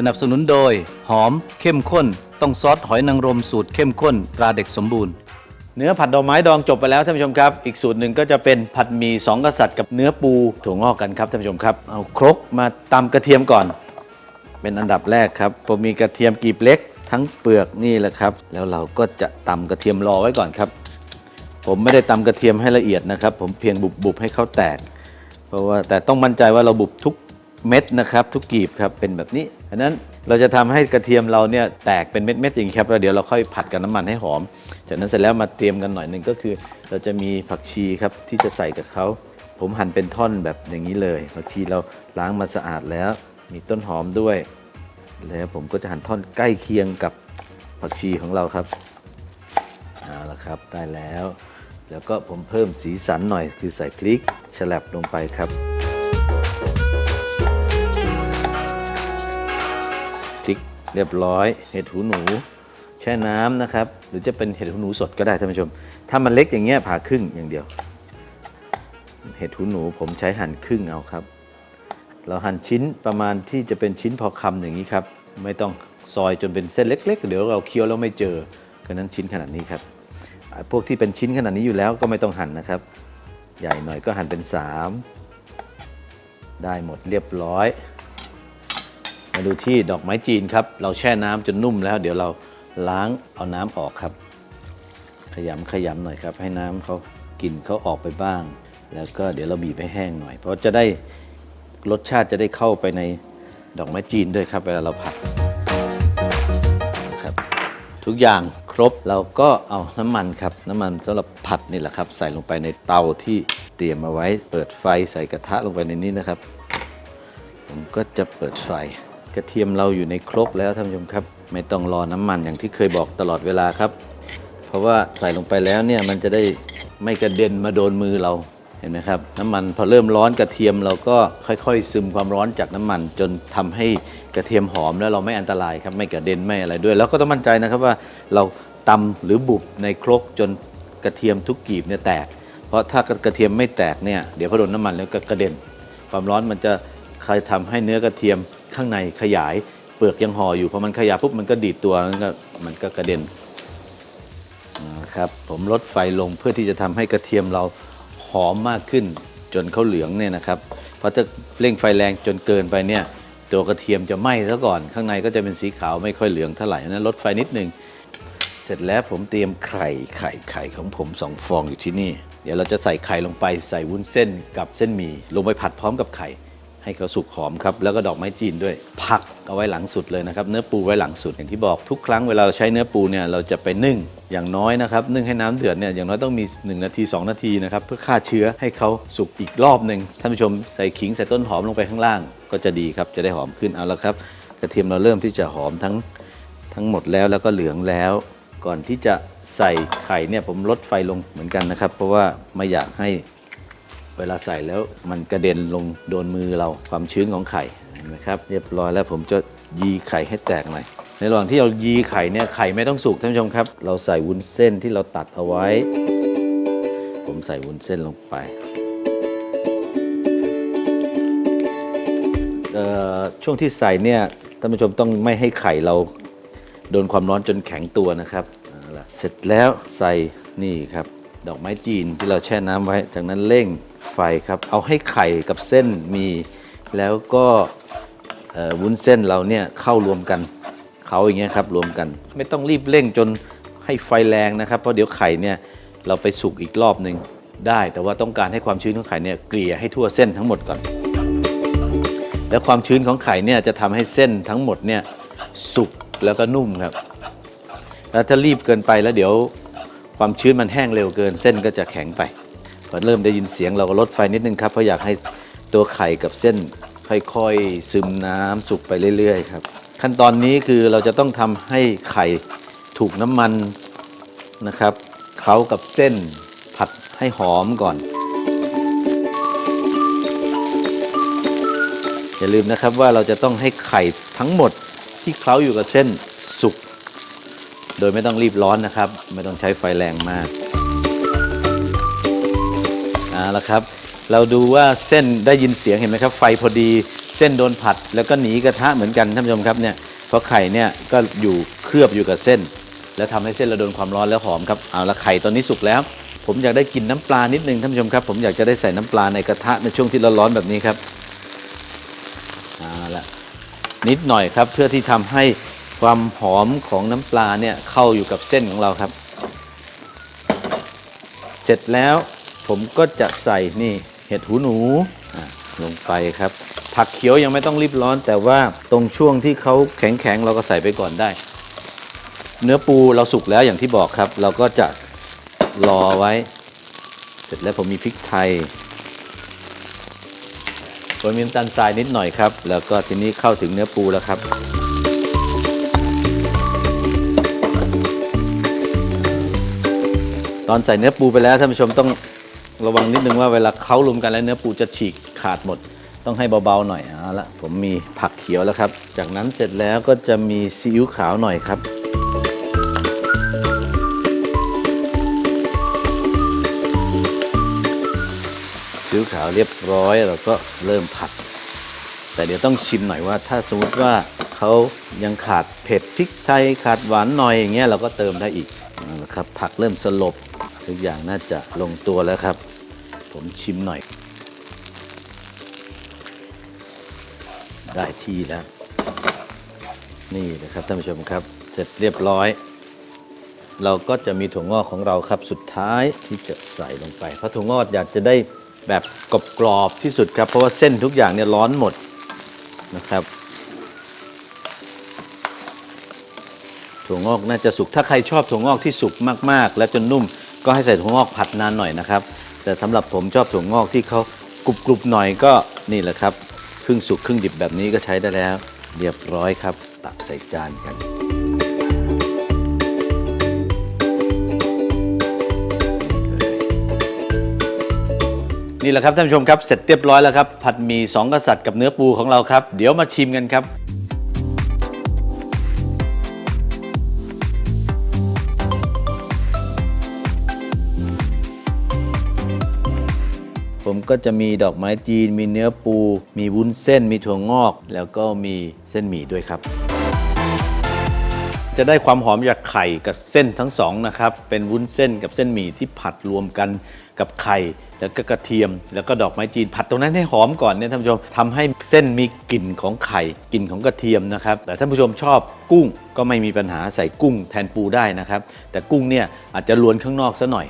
สนับสนุนโดย หอม เข้มข้น ต้องซอสหอยนางรมสูตรเข้มข้น ตราเด็กสมบูรณ์ เนื้อผัดดอกไม้ดองจบไปแล้วท่านผู้ชมครับ อีกสูตรหนึ่งก็จะเป็นผัดหมี่สองกษัตริย์กับเนื้อปูถั่วงอกกันครับท่านผู้ชมครับเอาครกมาตำกระเทียมก่อน เป็นอันดับแรกครับผมมีกระเทียมกลีบเล็ก ทั้งเปลือกนี่แหละครับ แล้วเราก็จะตำกระเทียมรอไว้ก่อนครับ ผมไม่ได้ตำกระเทียมให้ละเอียดนะครับ ผมเพียงบุบๆให้เขาแตก เพราะว่าแต่ต้องมั่นใจว่าเราบุบทุก เม็ดนะครับทุกกีบครับเป็นแบบนี้อันนั้นเราจะทำให้กระเทียมเราเนี่ยแตกเป็นเม็ดๆอย่างนี้ครับแล้วเดี๋ยวเราค่อยผัดกับน้ำมันให้หอม จากนั้นเสร็จแล้วมาเตรียมกันหน่อยหนึ่งก็คือ เราจะมีผักชีครับที่จะใส่กับเขาผมหั่นเป็นท่อนแบบอย่างนี้เลยผักชีเราล้างมาสะอาดแล้ว มีต้นหอมด้วย แล้วผมก็จะหั่นท่อนใกล้เคียงกับผักชีของเราครับเอาละครับได้แล้ว แล้วก็ผมเพิ่มสีสันหน่อยคือใส่พริกฉลับลงไปครับ เรียบร้อย เห็ดหูหนู แช่น้ำนะครับ หรือจะเป็นเห็ดหูหนูสดก็ได้ท่านผู้ชม ถ้ามันเล็กอย่างเงี้ยผ่าครึ่งอย่างเดียว เห็ดหูหนูผมใช้หั่นครึ่งเอาครับ เราหั่นชิ้นประมาณที่จะเป็นชิ้นพอคำอย่างนี้ครับ ไม่ต้องซอยจนเป็นเส้นเล็ก ๆ เดี๋ยวเราเคี้ยวแล้วไม่เจอก็นั้นชิ้นขนาดนี้ครับ พวกที่เป็นชิ้นขนาดนี้อยู่แล้วก็ไม่ต้องหั่นนะครับ ใหญ่หน่อยก็หั่นเป็น 3 ได้หมดเรียบร้อย มาดูที่ดอกไม้จีนครับ เราแช่น้ำจนนุ่มแล้ว เดี๋ยวเราล้างเอาน้ำออกครับ ขยำขยำหน่อยครับ ให้น้ำเขากลิ่นเขาออกไปบ้าง แล้วก็เดี๋ยวเราบีบให้แห้งหน่อย เพราะจะได้รสชาติจะได้เข้าไปในดอกไม้จีนด้วยครับ เวลาเราผัดนะครับ ทุกอย่างครบเราก็เอาน้ำมันครับ น้ำมันสำหรับผัดนี่แหละครับ ใส่ลงไปในเตาที่เตรียมเอาไว้ เปิดไฟใส่กระทะลงไปในนี้นะครับ ผมก็จะเปิดไฟ ระเทียมเราอยู่ในครกแล้วท่านผู้ชมครับ ไม่ต้องรอน้ำมันอย่างที่เคยบอกตลอดเวลาครับ เพราะว่าใส่ลงไปแล้วเนี่ยมันจะได้ไม่กระเด็นมาโดนมือเราเห็นไหมครับน้ำมันพอเริ่มร้อนกระเทียมเราก็ค่อยๆ ซึมความร้อนจากน้ำมัน จนทำให้กระเทียมหอมแล้วเราไม่อันตรายครับไม่กระเด็นไม่อะไรด้วย แล้วก็ต้องมั่นใจนะครับว่าเราตำหรือบุบในครกจนกระเทียมทุกกีบเนี่ยแตก เพราะถ้ากระเทียมไม่แตกเนี่ยเดี๋ยวพอโดนน้ำมันแล้วก็กระเด็น ความร้อนมันจะคอยทำให้เนื้อกระเทียม ข้างในขยายเปลือกยังห่ออยู่พอมันขยายปุ๊บมันก็ดีดตัวมันก็มันก็กระเด็นนะครับผมลดไฟลงเพื่อที่จะทำให้กระเทียมเราหอมมากขึ้นจนเขาเหลืองเนี่ยนะครับเพราะถ้าเร่งไฟแรงจนเกินไปเนี่ยตัวกระเทียมจะไหม้ซะก่อน ข้างในก็จะเป็นสีขาวไม่ค่อยเหลืองเท่าไหร่นั้นลดไฟนิดนึงเสร็จแล้วผมเตรียมไข่ไข่ไข่ของผมสองฟองอยู่ที่นี่ เดี๋ยวเราจะใส่ไข่ลงไปใส่วุ้นเส้นกับเส้นหมี่ลงไปผัดพร้อมกับไข่ ให้เขาสุกหอมครับแล้วก็ดอกไม้จีนด้วย ผักเอาไว้หลังสุดเลยนะครับ เนื้อปูไว้หลังสุดอย่างที่บอกทุกครั้งเวลาเราใช้เนื้อปูเนี่ยเราจะไปนึ่งอย่างน้อยนะครับนึ่งให้น้ำเดือดเนี่ยอย่างน้อยต้องมี 1 นาที 2 นาทีนะครับเพื่อฆ่าเชื้อให้เขาสุกอีกรอบหนึ่งท่านผู้ชมใส่ขิงใส่ต้นหอมลงไปข้างล่าง ก็จะดีครับจะได้หอมขึ้นเอาละครับ กระเทียมเราเริ่มที่จะหอมทั้งทั้งหมดแล้วแล้วก็เหลืองแล้ว ก่อนที่จะใส่ไข่เนี่ยผมลดไฟลงเหมือนกันนะครับ เพราะว่าไม่อยากให้ เวลาใส่แล้วมันกระเด็นลงโดนมือเราความชื้นของไข่เห็นไหมครับเรียบร้อยแล้วผมจะยีไข่ให้แตกหน่อยในระหว่างที่เรายีไข่เนี่ยไข่ไม่ต้องสุกท่านผู้ชมครับ เราใส่วุ้นเส้นที่เราตัดเอาไว้ ผมใส่วุ้นเส้นลงไปช่วงที่ใส่เนี่ยท่านผู้ชมต้องไม่ให้ไข่เราโดนความร้อนจนแข็งตัวนะครับเอาล่ะเสร็จแล้วใส่นี่ครับ ดอกไม้จีนที่เราแช่น้ำไว้จากนั้นเร่ง ไฟครับ เอาให้ไข่กับเส้นมี แล้วก็วุ้นเส้นเราเนี่ยเข้ารวมกันเขาอย่างเงี้ยครับรวมกัน ไม่ต้องรีบเร่งจนให้ไฟแรงนะครับ เพราะเดี๋ยวไข่เนี่ยเราไปสุกอีกรอบหนึ่งได้ แต่ว่าต้องการให้ความชื้นของไข่เนี่ยเกลี่ยให้ทั่วเส้นทั้งหมดก่อน แล้วความชื้นของไข่เนี่ยจะทำให้เส้นทั้งหมดเนี่ยสุกแล้วก็นุ่มครับ แล้วถ้ารีบเกินไปแล้วเดี๋ยวความชื้นมันแห้งเร็วเกินเส้นก็จะแข็งไป พอเริ่มได้ยินเสียงเราก็ลดไฟนิดนึงครับเพราะอยากให้ตัวไข่กับเส้นค่อยๆซึมน้ำสุกไปเรื่อยๆครับ ขั้นตอนนี้คือเราจะต้องทำให้ไข่ถูกน้ำมันนะครับเคล้ากับเส้นผัดให้หอมก่อน อย่าลืมนะครับว่าเราจะต้องให้ไข่ทั้งหมดที่เคล้าอยู่กับเส้นสุก โดยไม่ต้องรีบร้อนนะครับ ไม่ต้องใช้ไฟแรงมาก อาละครับ เราดูว่าเส้นได้ยินเสียงเห็นไหมครับ ไฟพอดีเส้นโดนผัด แล้วก็หนีกระทะเหมือนกันท่านผู้ชมครับเนี่ยเพราะไข่เนี่ยก็อยู่เคลือบอยู่กับเส้น แล้วทำให้เส้นเราโดนความร้อนแล้วหอมครับเอาละไข่ตอนนี้สุกแล้ว ผมอยากได้กลินน้ำปลานิดนึงท่านผู้ชมครับ ผมอยากจะได้ใส่น้ำปลาในกระทะในช่วงที่ร้อนๆแบบนี้ครับเอาละนิดหน่อยครับเพื่อที่ทำให้ความหอมของน้ำปลาเนี่ยเข้าอยู่กับเส้นของเราครับ เสร็จแล้ว ผมก็จะใส่นี่เห็ดหูหนูลงไปครับ ผักเขียวยังไม่ต้องรีบร้อน แต่ว่าตรงช่วงที่เขาแข็งๆเราก็ใส่ไปก่อนได้ เนื้อปูเราสุกแล้วอย่างที่บอกครับ เราก็จะรอไว้ เสร็จแล้วผมมีพริกไทยผมมีน้ำตาลทรายนิดหน่อยครับ แล้วก็ทีนี้เข้าถึงเนื้อปูแล้วครับ ตอนใส่เนื้อปูไปแล้วท่านผู้ชมต้อง ระวังนิดนึงว่าเวลาเขารวมกันแล้วเนื้อปูจะฉีกขาดหมด ต้องให้เบาๆหน่อยเอาละผมมีผักเขียวแล้วครับ จากนั้นเสร็จแล้วก็จะมีซีอิ๊วขาวหน่อยครับซีอิ๊วขาวเรียบร้อยเราก็เริ่มผัด แต่เดี๋ยวต้องชิมหน่อยว่า ถ้าสมมติว่าเขายังขาดเผ็ดพริกไทยขาดหวานหน่อยอย่างเงี้ยเราก็เติมได้อีกเอาละครับผักเริ่มสลบทุกอย่างน่าจะลงตัวแล้วครับ ผมชิมหน่อย ได้ที่แล้ว นี่นะครับท่านผู้ชมครับ เสร็จเรียบร้อย เราก็จะมีถั่วงอกของเราครับสุดท้ายที่จะใส่ลงไป เพราะถั่วงอกอยากจะได้แบบกรอบๆที่สุดครับ เพราะว่าเส้นทุกอย่างเนี่ยร้อนหมดนะครับถั่วงอกน่าจะสุก ถ้าใครชอบถั่วงอกที่สุกมากๆ และจนนุ่มก็ให้ใส่ถั่วงอกผัดนานหน่อยนะครับ แต่สำหรับผมชอบถั่วงอกที่เขากรุบๆหน่อยก็นี่แหละครับ ครึ่งสุกครึ่งดิบแบบนี้ก็ใช้ได้แล้ว เรียบร้อยครับ ตักใส่จานกัน นี่แหละครับท่านผู้ชมครับเสร็จเรียบร้อยแล้วครับ ผัดหมี่สองกษัตริย์กับเนื้อปูของเราครับ เดี๋ยวมาชิมกันครับ ก็จะมีดอกไม้จีน มีเนื้อปู มีวุ้นเส้น มีถั่วงอก แล้วก็มีเส้นหมี่ด้วยครับ จะได้ความหอมจากไข่กับเส้นทั้งสองนะครับ เป็นวุ้นเส้นกับเส้นหมี่ที่ผัดรวมกันกับไข่แล้วก็กระเทียม แล้วก็ดอกไม้จีนผัดตรงนั้นให้หอมก่อนเนี่ยท่านผู้ชมทำให้เส้นมีกลิ่นของไข่กลิ่นของกระเทียมนะครับแต่ท่านผู้ชมชอบกุ้งก็ไม่มีปัญหาใส่กุ้งแทนปูได้นะครับ แต่กุ้งเนี่ยอาจจะลวนข้างนอกซะหน่อย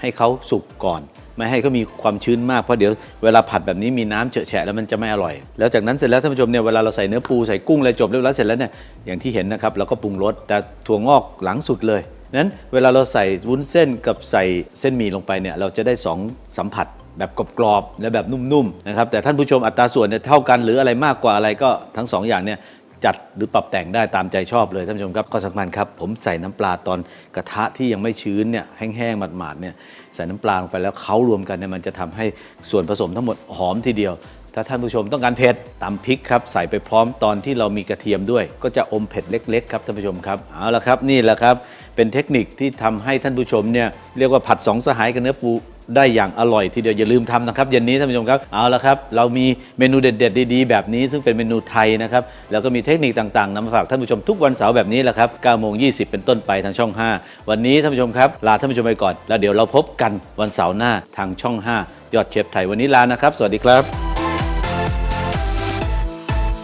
ให้เขาสุกก่อน ไม่ให้เขามีความชื้นมากเพราะเดี๋ยวเวลาผัดแบบนี้มีน้ำเฉอะแฉะแล้วมันจะไม่อร่อย แล้วจากนั้นเสร็จแล้วท่านผู้ชมเนี่ยเวลาเราใส่เนื้อปูใส่กุ้งอะไรจบเรียบร้อยเสร็จแล้วเนี่ยอย่างที่เห็นนะครับเราก็ปรุงรสแต่ถั่วงอกหลังสุดเลยนั้นเวลาเราใส่วุ้นเส้นกับใส่เส้นหมี่ลงไปเนี่ยเราจะได้สองสัมผัสแบบกรอบๆและแบบนุ่มๆนะครับแต่ท่านผู้ชมอัตราส่วนเนี่ยเท่ากันหรืออะไรมากกว่าอะไรก็ทั้งสองอย่างเนี่ย จัดหรือปรับแต่งได้ตามใจชอบเลยท่านผู้ชมครับข้อสำคัญครับ ผมใส่น้ำปลาตอนกระทะที่ยังไม่ชื้นเนี่ยแห้งๆหมาดๆเนี่ยใส่น้ำปลาลงไปแล้วเขารวมกันเนี่ยมันจะทำให้ส่วนผสมทั้งหมดหอมทีเดียว ถ้าท่านผู้ชมต้องการเผ็ดตำพริกครับใส่ไปพร้อมตอนที่เรามีกระเทียมด้วย ก็จะอมเผ็ดเล็กๆครับท่านผู้ชมครับเอาละครับนี่แหละครับเป็นเทคนิคที่ทำให้ท่านผู้ชมเนี่ยเรียกว่าผัดสองสหายกับเนื้อปูได้อย่างอร่อยทีเดียวอย่าลืมทำนะครับเย็นนี้ท่านผู้ชมครับเอาละครับ เรามีเมนูเด็ด ๆ ดีๆ แบบนี้ซึ่งเป็นเมนูไทยนะครับแล้วก็มีเทคนิคต่างๆนำมาฝากท่านผู้ชมทุกวันเสาร์แบบนี้แหละครับ9โมง20 เป็นต้นไปทางช่อง 5 วันนี้ท่านผู้ชมครับลาท่านผู้ชมไปก่อน แล้วเดี๋ยวเราพบกันวันเสาร์หน้าทางช่อง 5 ยอดเชฟไทยวันนี้ลานะครับ สวัสดีครับ